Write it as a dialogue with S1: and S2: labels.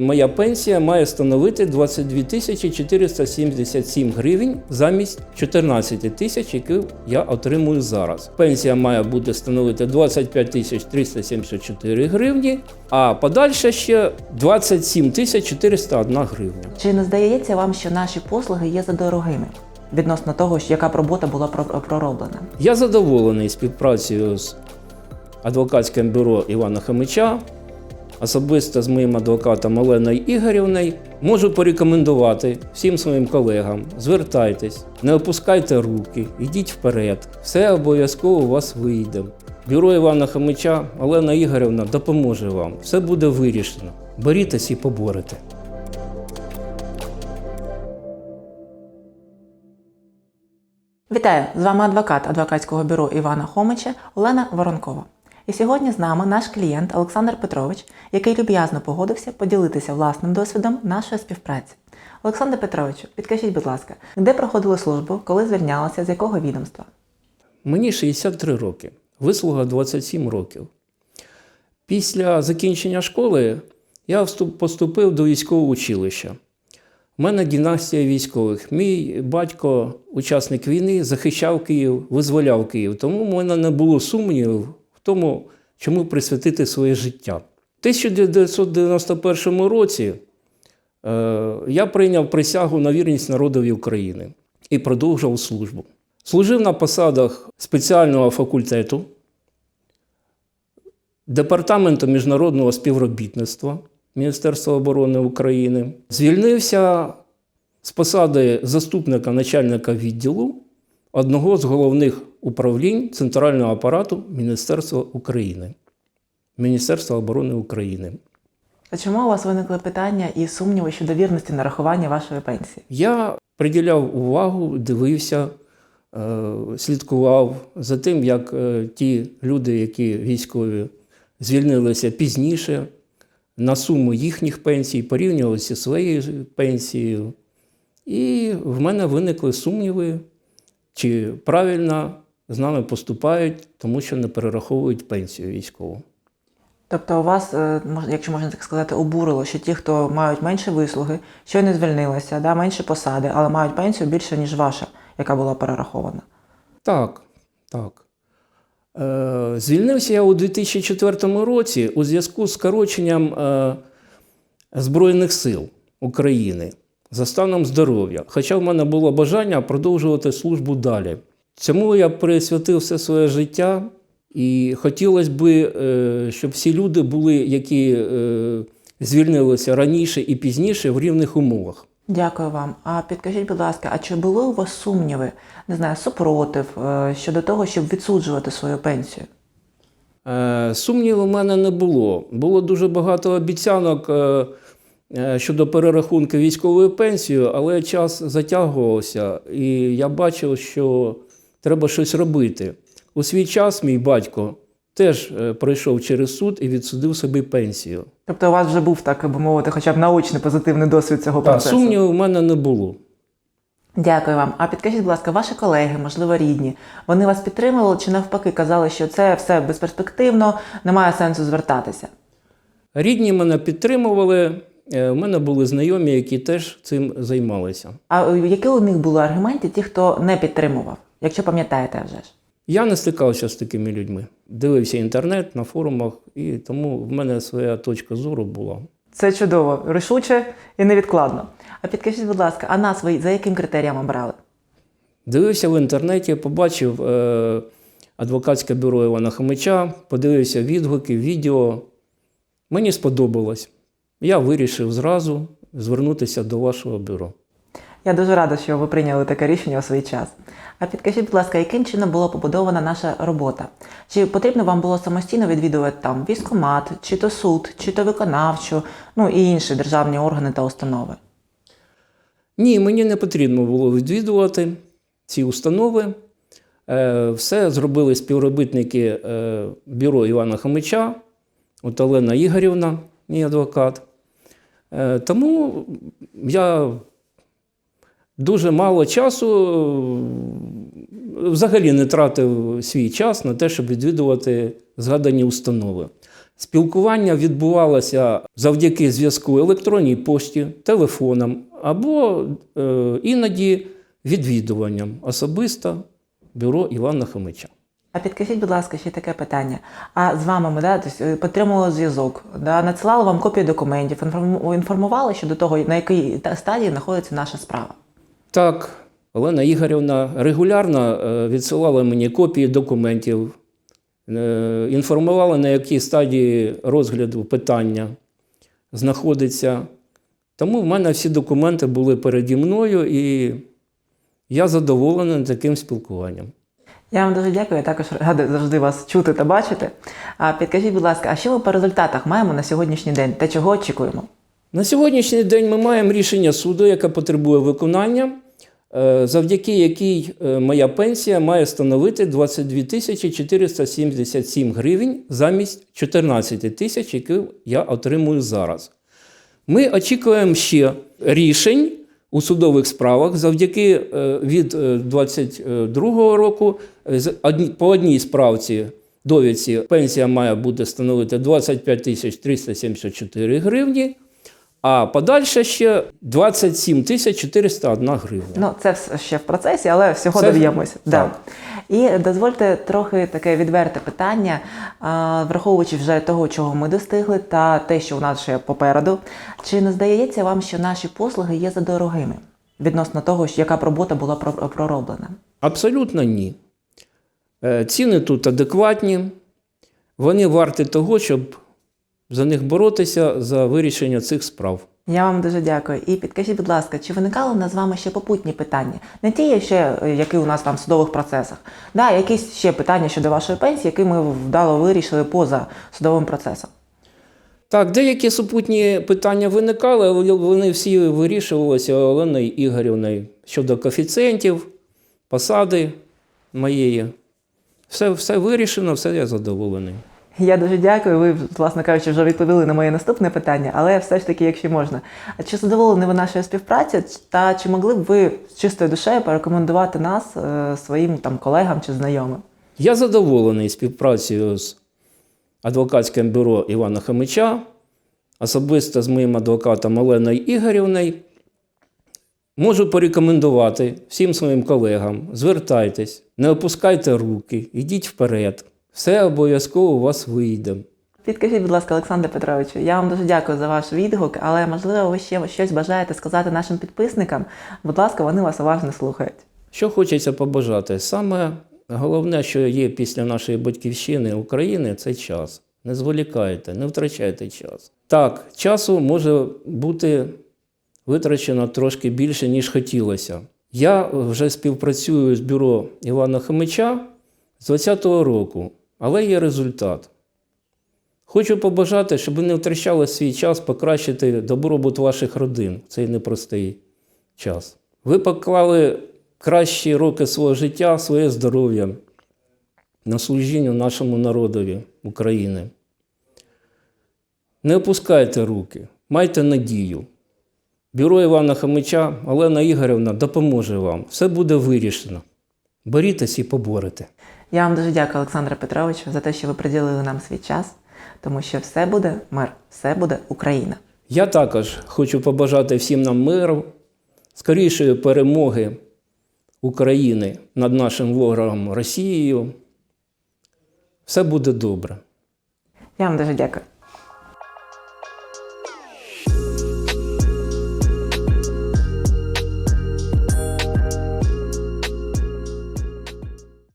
S1: Моя пенсія має становити 22 тисячі 477 гривень замість 14 тисяч, які я отримую зараз. Пенсія має бути становити 25 тисяч 374 гривні, а подальше ще 27 тисяч 401 гривня.
S2: Чи не здається вам, що наші послуги є задорогими відносно того, що яка б робота була пророблена?
S1: Я задоволений співпрацею з адвокатським бюро Івана Хомича. Особисто з моїм адвокатом Оленою Ігорівною можу порекомендувати всім своїм колегам: звертайтесь, не опускайте руки, йдіть вперед. Все обов'язково у вас вийде. Бюро Івана Хомича Олена Ігорівна допоможе вам. Все буде вирішено. Борітесь і поборете.
S2: Вітаю! З вами адвокат адвокатського бюро Івана Хомича Олена Воронкова. І сьогодні з нами наш клієнт Олександр Петрович, який люб'язно погодився поділитися власним досвідом нашої співпраці. Олександр Петровичу, підкажіть, будь ласка, де проходили службу, коли звільнялися, з якого відомства?
S1: Мені 63 роки, вислуга 27 років. Після закінчення школи я поступив до військового училища. У мене династія військових. Мій батько, учасник війни, захищав Київ, визволяв Київ. Тому в мене не було сумнівів тому, чому присвятити своє життя. У 1991 році е, я прийняв присягу на вірність народові України і продовжував службу. Служив на посадах спеціального факультету, Департаменту міжнародного співробітництва Міністерства оборони України. Звільнився з посади заступника начальника відділу одного з головних управлінь центрального апарату Міністерства України. Міністерства оборони України.
S2: А чому у вас виникли питання і сумніви щодо вірності нарахування вашої пенсії?
S1: Я приділяв увагу, дивився, е, слідкував за тим, як е, ті люди, які військові звільнилися пізніше, на суму їхніх пенсій, порівнювалися зі своєю пенсією. І в мене виникли сумніви, чи правильно з нами поступають, тому що не перераховують пенсію військову.
S2: Тобто у вас, е, якщо можна так сказати, обурило, що ті, хто мають менше вислуги, щойно звільнилися, да, менше посади, але мають пенсію більше, ніж ваша, яка була перерахована.
S1: Так, так. Е, звільнився я у 2004 році у зв'язку з скороченням е, Збройних сил України за станом здоров'я. Хоча в мене було бажання продовжувати службу далі. Цьому я присвятив все своє життя, і хотілося б, е, щоб всі люди були, які е, звільнилися раніше і пізніше в рівних умовах.
S2: Дякую вам. А підкажіть, будь ласка, а чи були у вас сумніви, не знаю, супротив е, щодо того, щоб відсуджувати свою пенсію?
S1: Сумнівів у мене не було. Було дуже багато обіцянок щодо перерахунку військової пенсії, але час затягувався, і я бачив, що треба щось робити. У свій час мій батько теж е, пройшов через суд і відсудив собі пенсію.
S2: Тобто у вас вже був, так би мовити, хоча б научний позитивний досвід цього
S1: Та,
S2: процесу?
S1: у мене не було.
S2: Дякую вам. А підкажіть, будь ласка, ваші колеги, можливо, рідні, вони вас підтримували чи навпаки казали, що це все безперспективно, немає сенсу звертатися?
S1: Рідні мене підтримували. е, У мене були знайомі, які теж цим займалися.
S2: А які у них були аргументи, ті, хто не підтримував, якщо пам'ятаєте вже ж?
S1: Я не стикався з такими людьми. Дивився інтернет на форумах, і тому в мене своя точка зору була.
S2: Це чудово, рішуче і невідкладно. А підкажіть, будь ласка, а нас ви за яким критеріям обрали?
S1: Дивився в інтернеті, побачив е, адвокатське бюро Івана Хомича, подивився відгуки, відео. Мені сподобалось. Я вирішив зразу звернутися до вашого бюро.
S2: Я дуже рада, що ви прийняли таке рішення у свій час. А підкажіть, будь ласка, яким чином була побудована наша робота? Чи потрібно вам було самостійно відвідувати там військкомат, чи то суд, чи то виконавчу, ну і інші державні органи та установи?
S1: Ні, мені не потрібно було відвідувати ці установи. Е, Все зробили співробітники е, бюро Івана Хомича, от Олена Ігорівна, мій адвокат. Е, Тому я дуже мало часу взагалі не тратив свій час на те, щоб відвідувати згадані установи. Спілкування відбувалося завдяки зв'язку електронній пошті, телефонам або е, іноді відвідуванням особисто бюро Івана Хомича.
S2: А підкажіть, будь ласка, ще таке питання. А з вами ми да, е, підтримували зв'язок, да, надсилали вам копії документів, інформу- інформували щодо того, на якій та- стадії знаходиться наша справа.
S1: Так, Олена Ігорівна регулярно е, відсилала мені копії документів, е, інформувала, на якій стадії розгляду питання знаходиться. Тому в мене всі документи були переді мною, і я задоволений таким спілкуванням.
S2: Я вам дуже дякую, я також рада завжди вас чути та бачити. А підкажіть, будь ласка, а що ми по результатах маємо на сьогоднішній день та чого очікуємо?
S1: На сьогоднішній день ми маємо рішення суду, яке потребує виконання, завдяки якій е, моя пенсія має становити 22 тисячі 477 гривень замість 14 тисяч, які я отримую зараз. Ми очікуємо ще рішень у судових справах завдяки е, від 2022 року е, по одній справці довідці пенсія має бути становити 25 тисяч 374 гривні, а подальше ще 27 тисяч 401 гривня.
S2: Ну, це все ще в процесі, але всього
S1: Це-
S2: доб'ємося. Да. І дозвольте трохи таке відверте питання, враховуючи вже того, чого ми достигли, та те, що у нас ще попереду. Чи не здається вам, що наші послуги є задорогими відносно того, яка б робота була пророблена?
S1: Абсолютно ні. Е, Ціни тут адекватні, вони варті того, щоб за них боротися за вирішення цих справ.
S2: Я вам дуже дякую. І підкажіть, будь ласка, чи виникали в нас з вами ще попутні питання? Не ті, ще, е, які у нас там в судових процесах, да, якісь ще питання щодо вашої пенсії, які ми вдало вирішили поза судовим процесом.
S1: Так, деякі супутні питання виникали, але вони всі вирішувалися Оленою Ігорівною щодо коефіцієнтів, посади моєї. Все, все вирішено, все я задоволений.
S2: Я дуже дякую. Ви, власне кажучи, вже відповіли на моє наступне питання, але все ж таки, якщо можна. А чи задоволені ви нашою співпрацею, та чи могли б ви з чистою душею порекомендувати нас е, своїм там колегам чи знайомим?
S1: Я задоволений співпрацею з адвокатським бюро Івана Хомича, особисто з моїм адвокатом Оленою Ігорівною. Можу порекомендувати всім своїм колегам: звертайтесь, не опускайте руки, йдіть вперед. Все обов'язково у вас вийде.
S2: Підкажіть, будь ласка, Олександре Петровичу, я вам дуже дякую за ваш відгук, але можливо ви ще щось бажаєте сказати нашим підписникам. Будь ласка, вони вас уважно слухають.
S1: Що хочеться побажати? Саме головне, що є після нашої батьківщини України, це час. Не зволікайте, не втрачайте час. Так, часу може бути витрачено трошки більше, ніж хотілося. Я вже співпрацюю з бюро Івана Хомича з 2020 року, але є результат. Хочу побажати, щоб ви не втрачали свій час покращити добробут ваших родин в цей непростий час. Ви поклали кращі роки свого життя, своє здоров'я на служіння нашому народові України. Не опускайте руки, майте надію. Бюро Івана Хомича, Олена Ігорівна допоможе вам. Все буде вирішено. Борітесь і поборете.
S2: Я вам дуже дякую, Олександре Петровичу, за те, що ви приділили нам свій час, тому що все буде мир, все буде Україна.
S1: Я також хочу побажати всім нам миру, скорішої перемоги України над нашим ворогом Росією. Все буде добре.
S2: Я вам дуже дякую.